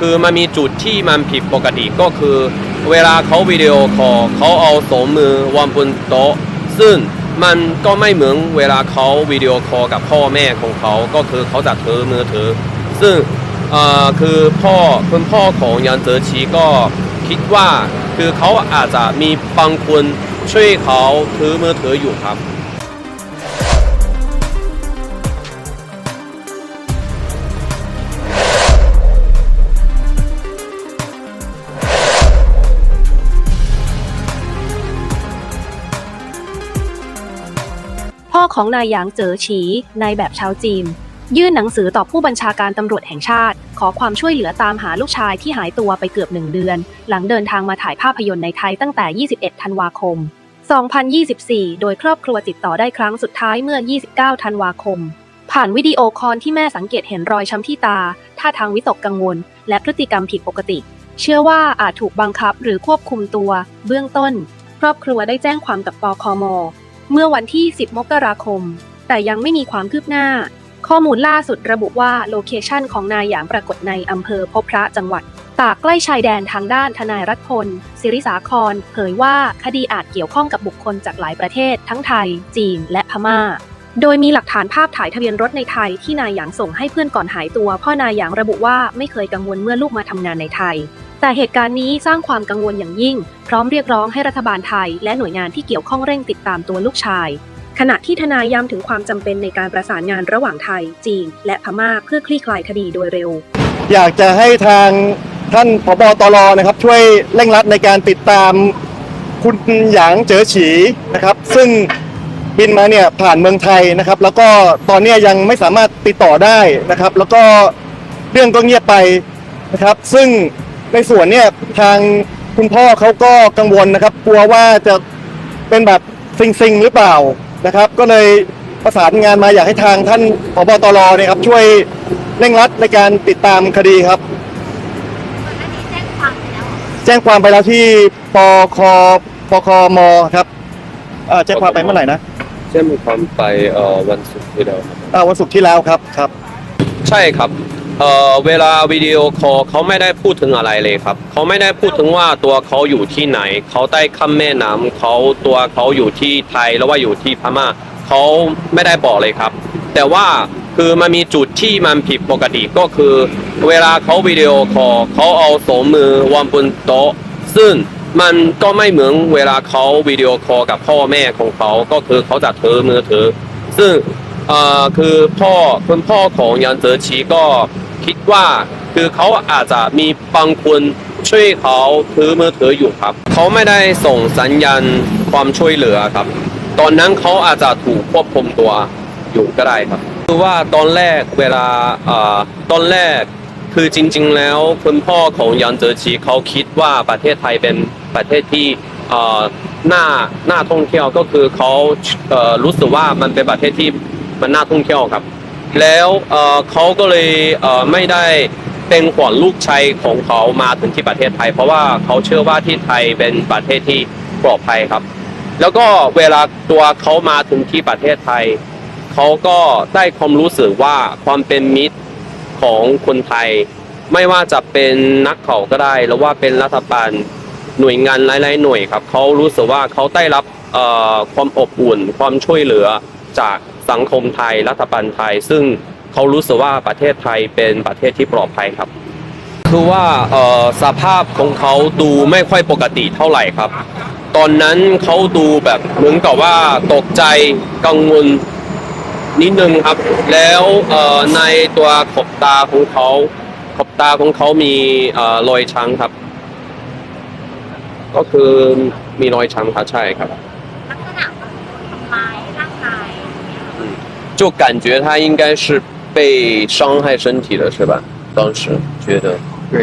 คือมันมีจุดที่มันผิดปกติก็คือ เวลาเขาวิดีโอคอลเขาเอาสองมือวางบนโต๊ะ ซึ่งมันก็ไม่เหมือนเวลาเขาวิดีโอคอลกับพ่อแม่ของเขาก็คือเขาจะถือมือถือ ซึ่งคือพ่อคุณพ่อของยันเจอชีก็คิดว่าคือเขาอาจจะมีบางคนช่วยเขาถือมือถืออยู่ครับ ของนายหยางเจ๋อฉีนายแบบชาวจีน ยื่นหนังสือต่อผู้บัญชาการตำรวจแห่งชาติ ขอความช่วยเหลือตามหาลูกชายที่หายตัวไปเกือบหนึ่งเดือน หลังเดินทางมาถ่ายภาพยนตร์ในไทยตั้งแต่ 21 ธันวาคม 2024 โดยครอบครัวติดต่อได้ครั้งสุดท้ายเมื่อ 29 ธันวาคม ผ่านวิดีโอคอลที่แม่สังเกตเห็นรอยช้ำที่ตา ท่าทางวิตกกังวล และพฤติกรรมผิดปกติ เชื่อว่าอาจถูกบังคับหรือควบคุมตัว เบื้องต้น ครอบครัวได้แจ้งความกับปคม เมื่อวันที่ 10 มกราคม แต่ยังไม่มีความคืบหน้า ข้อมูลล่าสุดระบุว่าโลเคชันของนายหยางปรากฏในอำเภอพบพระจังหวัด ตากใกล้ชายแดนทางด้านทนายรัฐพลศิริสาคร เผยว่าคดีอาจเกี่ยวข้องกับบุคคลจากหลายประเทศ ทั้งไทย จีน และพม่าโดยมีหลักฐานภาพถ่ายทะเบียนรถในไทยที่นายหยางส่งให้เพื่อนก่อนหายตัว พ่อนายหยางระบุว่าไม่เคยกังวลเมื่อลูกมาทำงานในไทย แต่เหตุการณ์นี้สร้างความกังวลอย่างยิ่ง พร้อมเรียกร้องให้รัฐบาลไทย และหน่วยงานที่เกี่ยวข้องเร่งติดตามตัวลูกชาย ขณะที่ทนายย้ำถึงความจำเป็นในการประสานงานระหว่างไทย จีน และพม่าเพื่อคลี่คลายคดีโดยเร็ว อยากจะให้ทางท่านผบตรนะครับช่วยเร่งรัดในการติดตามคุณหยางเจ๋อฉีนะครับ ซึ่งบินมาเนี่ยผ่านเมืองไทยนะครับ แล้วก็ตอนนี้ยังไม่สามารถติดต่อได้นะครับ แล้วก็เรื่องก็เงียบไปนะครับ ซึ่ง ในส่วนเนี่ยทางคุณพ่อเขาก็กังวลนะครับ กลัวว่าจะเป็นแบบซิงซิงๆหรือเปล่านะครับ ก็เลยประสานงานมาอยากให้ทางท่านผบตรเนี่ยครับช่วยเร่งรัดในการติดตามคดีครับ แจ้งความไปแล้วที่ปคปคมครับเอ่อแจ้งความไปเมื่อไหร่นะแจ้งความไปเอ่อวันศุกร์ที่แล้วครับอ่าวันศุกร์ที่แล้วครับครับ ใช่ครับ เอ่อเวลาวิดีโอคอลเขาไม่ได้พูดถึงอะไรเลยครับ เขาไม่ได้พูดถึงว่าตัวเขาอยู่ที่ไหน เขาใต้ข้ามแม่น้ำเขาตัวเขาอยู่ที่ไทยแล้วว่าอยู่ที่พม่าเขาไม่ได้บอกเลยครับ แต่ว่าคือมันมีจุดที่มันผิดปกติก็คือ เวลาเขาวิดีโอคอลเขาเอาสองมือวางบนโต๊ะ ซึ่งมันก็ไม่เหมือนเวลาเขาวิดีโอคอลกับพ่อแม่ของเขาก็คือเขาจะถือมือถือ ซึ่งเอ่อคือพ่อคุณพ่อของยันเจอชีก็ คิดว่าคือเขาอาจจะมีบางคนช่วยเขาถือมือถืออยู่ครับ เขาไม่ได้ส่งสัญญาณความช่วยเหลือครับ ตอนนั้นเขาอาจจะถูกควบคุมตัวอยู่ก็ได้ครับ คือว่าตอนแรกเวลาอ่อตอนแรกคือจริง ๆ แล้วคุณพ่อของยันเจอชีเขาคิดว่าประเทศไทยเป็นประเทศที่อ่อน่าน่าท่องเที่ยวก็คือเขาเอ่อรู้สึกว่ามันเป็นประเทศที่มันน่าท่องเที่ยวครับ แล้วเเขาก็เลยเไม่ได้เป็นห่วงลูกชายของเขามาถึงที่ประเทศไทย เพราะว่าเขาเชื่อว่าที่ไทยเป็นประเทศที่ปลอดภัยครับ แล้วก็เวลาตัวเขามาถึงที่ประเทศไทยเขาก็ได้ความรู้สึกว่าความเป็นมิตรของคนไทย ไม่ว่าจะเป็นนักข่าก็ได้ หรือว่าเป็นรัฐบาลหน่วยงานหลายๆหน่วยครับเขารู้สึกว่าเขาได้รับความอบอุ่น ความช่วยเหลือจาก สังคมไทยรัฐบาลไทย ซึ่งเขารู้สึกว่าประเทศไทยเป็นประเทศที่ปลอดภัยครับ คือว่าเอ่อสภาพของเขาดูไม่ค่อยปกติเท่าไหร่ครับ ตอนนั้นเขาดูแบบเหมือนกับว่าตกใจกังวลนิดนึงครับ แล้วเอ่อในตัวขอบตาของเขาขอบตาของเขามีเอ่อรอยช้ำครับ ก็คือมีรอยช้ำครับใช่ครับ ลักษณะของทำร้ายร่างกาย 就感觉他应该是被伤害身体的是吧？当时觉得对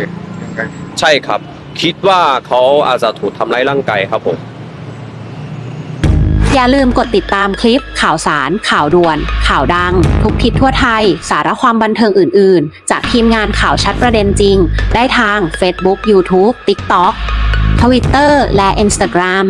应该是 ใช่ครับ คิดว่าเขาอาจจะถูกทำร้ายร่างกายครับผม อย่าลืมกดติดตามคลิป ข่าวสาร ข่าวด่วน ข่าวดัง ทุกทิศทั่วไทย สาระความบันเทิงอื่น ๆ จากทีมงานข่าวชัดประเด็นจริง ได้ทาง Facebook YouTube TikTok Twitter และ Instagram